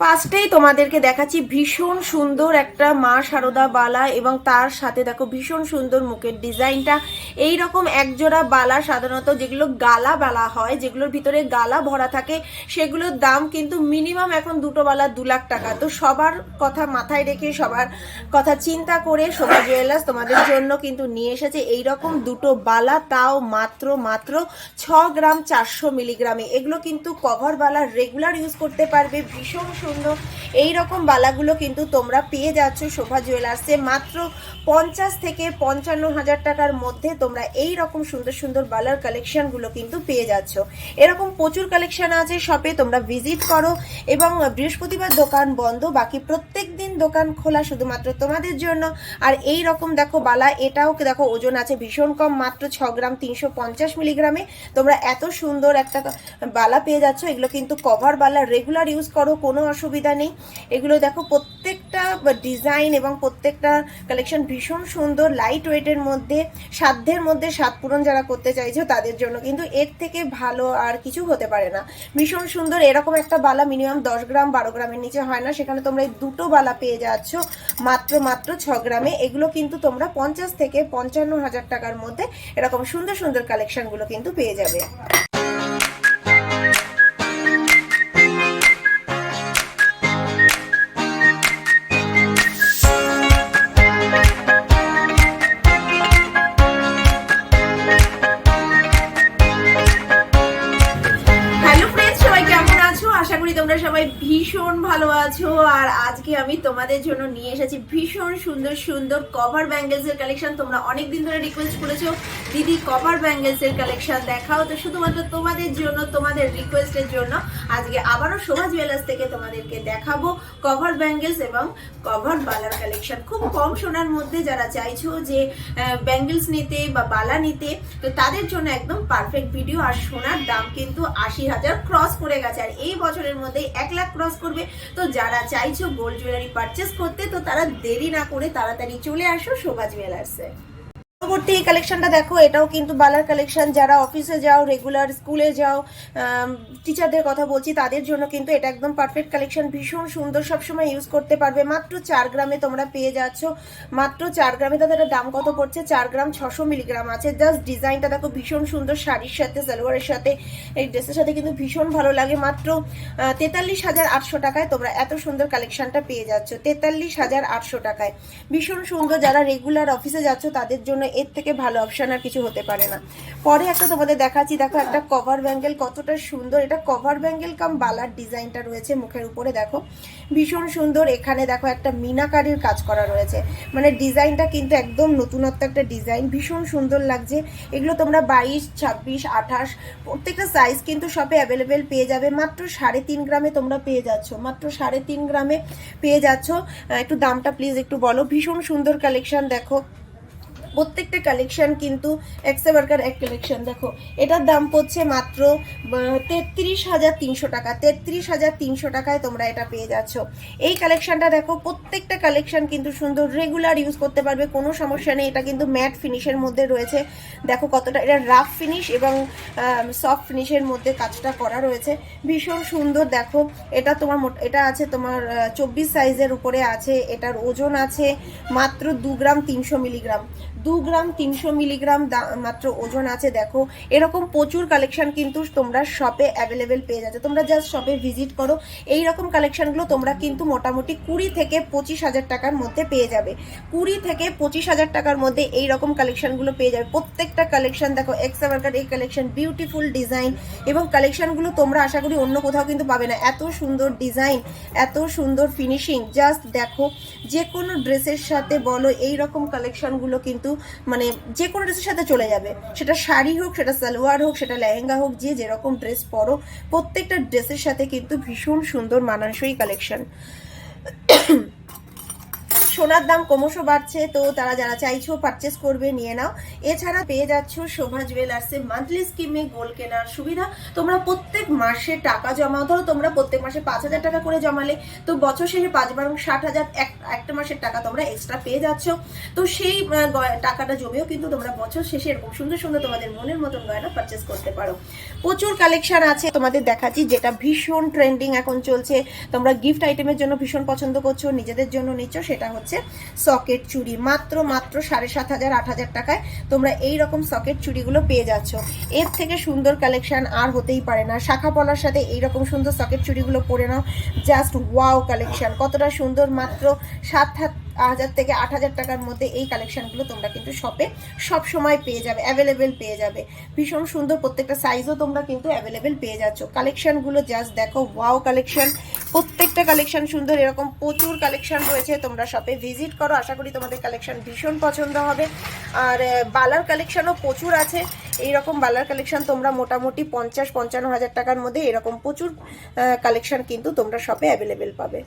ফার্স্টেই তোমাদেরকে দেখাচ্ছি ভীষণ সুন্দর একটা মা সারদা বালা এবং তার সাথে দেখো ভীষণ সুন্দর মুখের ডিজাইনটা। এই রকম একজোড়া বালা সাধারণত যেগুলো গালা বালা হয়, যেগুলোর ভিতরে গালা ভরা থাকে, সেগুলোর দাম কিন্তু মিনিমাম এখন দুটো বালা দু লাখ টাকা। তো সবার কথা মাথায় রেখে, সবার কথা চিন্তা করে শোভা জুয়েলার্স তোমাদের জন্য কিন্তু নিয়ে এসেছে এই রকম দুটো বালা, তাও মাত্র মাত্র ছ গ্রাম চারশো মিলিগ্রামে। এগুলো কিন্তু কভার বালা রেগুলার ইউজ করতে পারবে, ভীষণ সুন্দর। এই রকম বালাগুলো কিন্তু তোমরা পেয়ে যাচ্ছ শোভা জুয়েলার্সে। মাত্র পঞ্চাশ থেকে পঞ্চান্ন হাজার টাকার মধ্যে তোমরা এই রকম সুন্দর সুন্দর বালার কালেকশনগুলো কিন্তু পেয়ে যাচ্ছ। এরকম প্রচুর কালেকশন আছে, শপে তোমরা ভিজিট করো এবং বৃহস্পতিবার দোকান বন্ধ, বাকি প্রত্যেক দিন দোকান খোলা শুধুমাত্র তোমাদের জন্য। আর এই রকম দেখো বালা, এটাও দেখো ওজন আছে ভীষণ কম, মাত্র ছ গ্রাম তিনশো পঞ্চাশ মিলিগ্রামে। তোমরা এত সুন্দর একটা বালা পেয়ে যাচ্ছ, এগুলো কিন্তু কভার বালা রেগুলার ইউজ করো, কোনো অসুবিধা নেই। এগুলো দেখো প্রত্যেকটা ডিজাইন এবং প্রত্যেকটা কালেকশন ভীষণ সুন্দর লাইট ওয়েটের মধ্যে, সাধ্যের মধ্যে স্বাদ পূরণ যারা করতে চাইছো তাদের জন্য। কিন্তু এর থেকে ভালো আর কিছু হতে পারে না। ভীষণ সুন্দর এরকম একটা বালা মিনিমাম দশ গ্রাম, বারো গ্রামের নিচে হয় না। সেখানে তোমরা এই দুটো বালা পেয়ে যাচ্ছ, মাত্র মাত্র ছ গ্রামে। এগুলো কিন্তু তোমরা পঞ্চাশ থেকে পঞ্চান্ন হাজার টাকার মধ্যে এরকম সুন্দর সুন্দর কালেকশনগুলো কিন্তু পেয়ে যাবে। তোমরা সবাই ভীষণ ভালো আছো, আর আজকে আমি তোমাদের জন্য নিয়ে এসেছি ভীষণ সুন্দর সুন্দর কভার ব্যাঙ্গেলস এর কালেকশন তোমরা অনেক দিন ধরে রিকোয়েস্ট করেছ, দিদি কভার ব্যাঙ্গেলস এর কালেকশন দেখাও। তো শুধুমাত্র তোমাদের জন্য, তোমাদের রিকোয়েস্টের জন্য আজকে আবারও শোভা জুয়েলার্স থেকে তোমাদেরকে দেখাবো কভার ব্যাঙ্গেলস এবং কভার বালার কালেকশন খুব কম সোনার মধ্যে যারা চাইছো যে ব্যাঙ্গেলস নিতে বা বালা নিতে, তো তাদের জন্য একদম পারফেক্ট ভিডিও আর সোনার দাম কিন্তু আশি হাজার ক্রস করে গেছে। আর এই বছরের মধ্যে এক লাখ ক্রস করবে। তো যারা চাইছো গোল্ড জুয়েলারি পারচেস করতে, তো তারা দেরি না করে তাড়াতাড়ি চলে আসো শোভা জুয়েলার্সে পরবর্তী এই কালেকশনটা দেখো, এটাও কিন্তু বালার কালেকশন যারা অফিসে যাও রেগুলার স্কুলে যাও টিচারদের কথা বলছি, তাদের জন্য কিন্তু এটা একদম পারফেক্ট কালেকশন ভীষণ সুন্দর সবসময় ইউজ করতে পারবে। মাত্র চার গ্রামে তোমরা পেয়ে যাচ্ছ। মাত্র চার গ্রামে তাদের দাম কত পড়ছে? চার গ্রাম ছশো মিলিগ্রাম আছে। জাস্ট ডিজাইনটা দেখো, ভীষণ সুন্দর শাড়ির সাথে, সালোয়ারের সাথে। এই ড্রেসের সাথে কিন্তু ভীষণ ভালো লাগে। মাত্র তেতাল্লিশ হাজার আটশো টাকায় তোমরা এত সুন্দর কালেকশনটা পেয়ে যাচ্ছ। তেতাল্লিশ হাজার আটশো টাকায়। ভীষণ সুন্দর যারা রেগুলার অফিসে যাচ্ছ, তাদের জন্য এর থেকে ভালো অপশন আর কিছু হতে পারে না। পরে একটা তোমাদের দেখাচ্ছি, দেখো একটা কভার ব্যাঙ্গেল কতটা সুন্দর। এটা কভার ব্যাঙ্গেল কাম বালার ডিজাইনটা রয়েছে মুখের উপরে, দেখো। ভীষণ সুন্দর। এখানে দেখো একটা মিনাকারির কাজ করা রয়েছে। মানে ডিজাইনটা কিন্তু একদম নতুনত্ব একটা ডিজাইন। ভীষণ সুন্দর লাগছে। এগুলো তোমরা বাইশ, ছাব্বিশ, আঠাশ, প্রত্যেকটা সাইজ কিন্তু শপে অ্যাভেলেবেল পেয়ে যাবে। মাত্র সাড়ে তিন গ্রামে তোমরা পেয়ে যাচ্ছ। মাত্র সাড়ে তিন গ্রামে পেয়ে যাচ্ছ। একটু দামটা প্লিজ একটু বলো। ভীষণ সুন্দর কালেকশন দেখো। প্রত্যেকটা কালেকশন কিন্তু এক্সেবারকার এক কালেকশন দেখো। এটার দাম পড়ছে মাত্র তেত্রিশ হাজার তিনশো টাকা। তেত্রিশ হাজার তিনশো টাকায় তোমরা এটা পেয়ে যাচ্ছ। এই কালেকশনটা দেখো, প্রত্যেকটা কালেকশন কিন্তু সুন্দর রেগুলার ইউজ করতে পারবে, কোনো সমস্যা নেই। এটা কিন্তু ম্যাট ফিনিশের মধ্যে রয়েছে। দেখো কতটা, এটা রাফ ফিনিশ এবং সফট ফিনিশের মধ্যে কাজটা করা রয়েছে। ভীষণ সুন্দর, দেখো। এটা তোমার এটা আছে তোমার চব্বিশ সাইজের উপরে আছে। এটার ওজন আছে মাত্র দু গ্রাম তিনশো মিলিগ্রাম। দু গ্রাম, তিনশো মিলিগ্রাম মাত্র ওজন আছে, দেখো। এরকম প্রচুর কালেকশন কিন্তু তোমরা শপে অ্যাভেলেবেল পেয়ে যাচ্ছে। তোমরা জাস্ট শপে ভিজিট করো। এই রকম কালেকশনগুলো তোমরা কিন্তু মোটামুটি কুড়ি থেকে পঁচিশ হাজার টাকার মধ্যে পেয়ে যাবে। কুড়ি থেকে পঁচিশ হাজার টাকার মধ্যে এই রকম কালেকশনগুলো পেয়ে যাবে। প্রত্যেকটা কালেকশন দেখো এক্সাভারকার এই কালেকশন বিউটিফুল ডিজাইন এবং কালেকশনগুলো তোমরা আশা করি অন্য কোথাও কিন্তু পাবে না। এত সুন্দর ডিজাইন এত সুন্দর ফিনিশিং জাস্ট দেখো যে কোনো ড্রেসের সাথে বলো এই রকম কালেকশনগুলো কিন্তু মানে যে কোনো ড্রেসের সাথে চলে যাবে। সেটা শাড়ি হোক, সেটা সালোয়ার হোক, সেটা লেহেঙ্গা হোক, যে যেরকম ড্রেস পরো, প্রত্যেকটা ড্রেসের সাথে কিন্তু ভীষণ সুন্দর, মানানসই কালেকশন সোনার দাম ক্রমশ বাড়ছে, তো তারা যারা চাইছো পারচেস করবে, নিয়ে নাও। এছাড়া পেয়ে যাচ্ছ শোভা জুয়েলার্সে মান্থলি স্কিমে গোল্ড কেনার সুবিধা। তোমরা প্রত্যেক মাসে টাকা জমাও। ধরো তোমরা প্রত্যেক মাসে পাঁচ হাজার টাকা করে জমালে, তো বছর শেষে পাঁচ বারং ষাট হাজার এক- একটা মাসের টাকা তোমরা এক্সট্রা পেয়ে যাচ্ছ। তো সেই টাকাটা জমেও কিন্তু তোমরা বছর শেষে এরকম সুন্দর সুন্দর তোমাদের মনের মতন গয়না পারচেস করতে পারো। প্রচুর কালেকশন আছে। তোমাদের দেখাচ্ছি যেটা ভীষণ ট্রেন্ডিং এখন চলছে। তোমরা গিফট আইটেমের জন্য ভীষণ পছন্দ করছ, নিজেদের জন্য নিচ্ছ, সেটা হচ্ছে সকেট চুড়ি মাত্র মাত্র সাড়ে সাত হাজার, আট হাজার টাকায় তোমরা এই রকম সকেট চুড়িগুলো পেয়ে যাচ্ছ। এর থেকে সুন্দর কালেকশন আর হতেই পারে না। শাখা পলার সাথে এই রকম সুন্দর সকেট চুড়িগুলো পরে নাও। জাস্ট ওয়াও কালেকশন কতটা সুন্দর, মাত্র সাত হাত হাজার থেকে আট হাজার টাকার মধ্যে এই কালেকশনগুলো তোমরা কিন্তু শপে সব সময় পেয়ে যাবে অ্যাভেলেবেল পেয়ে যাবে। ভীষণ সুন্দর প্রত্যেকটা সাইজও তোমরা কিন্তু অ্যাভেলেবেল পেয়ে যাচ্ছ। কালেকশনগুলো জাস্ট দেখো ওয়াও কালেকশন প্রত্যেকটা কালেকশন সুন্দর, এরকম প্রচুর কালেকশন রয়েছে। তোমরা শপে ভিজিট করো, আশা করি তোমাদের কালেকশন ভীষণ পছন্দ হবে। আর বালার কালেকশনও প্রচুর আছে। এই রকম বালার কালেকশন তোমরা মোটামুটি পঞ্চাশ, পঞ্চান্ন হাজার টাকার মধ্যে এরকম প্রচুর কালেকশন কিন্তু তোমরা শপে অ্যাভেলেবেল পাবে।